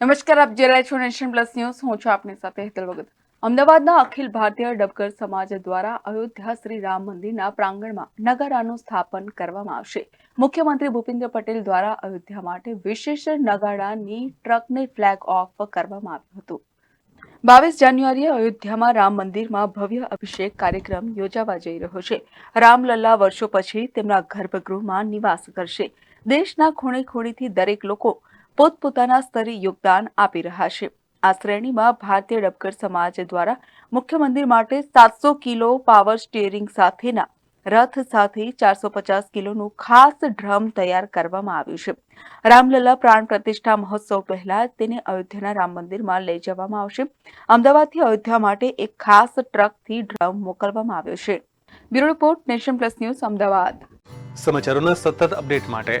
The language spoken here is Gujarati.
નમસ્કાર, આપ જોઈ રહ્યા છો નેશન પ્લસ ન્યૂઝ. હું છું આપની સાથે હેતલ ભગત. અમદાવાદના અખિલ ભારતીય ડબકર સમાજ દ્વારા અયોધ્યા શ્રી રામ મંદિરના પ્રાંગણમાં નગારાનું સ્થાપન કરવામાં આવશે. મુખ્યમંત્રી ભૂપેન્દ્ર પટેલ દ્વારા અયોધ્યા માટે વિશેષ નગારાની ટ્રકને ફ્લેગ ઓફ કરવામાં આવ્યું હતું. બાવીસ જાન્યુઆરીએ અયોધ્યામાં રામ મંદિરમાં ભવ્ય અભિષેક કાર્યક્રમ યોજાવા જઈ રહ્યો છે. રામલલ્લા વર્ષો પછી તેમના ગર્ભગૃહમાં નિવાસ કરશે. દેશના ખૂણે ખૂણેથી દરેક લોકો પોતપોતાના સ્તરે યોગદાન આપી રહ્યા છે. આ શ્રેણીમાં ભારતીય ડબકર સમાજ દ્વારા મુખ્ય મંદિર માટે સાતસો કિલો પાવર સ્ટીયરિંગ સાથેના રથ સાથે ચારસો પચાસ કિલોનું ખાસ ડ્રમ તૈયાર કરવામાં આવ્યું છે. રામલલા પ્રાણ પ્રતિષ્ઠા મહોત્સવ પહેલા તેને અયોધ્યાના રામ મંદિરમાં લઈ જવામાં આવશે. અમદાવાદથી અયોધ્યા માટે એક ખાસ ટ્રકથી ડ્રમ મોકલવામાં આવ્યો છે. Bureau report Nation Plus news Ahmedabad. સમાચારોના સતત અપડેટ માટે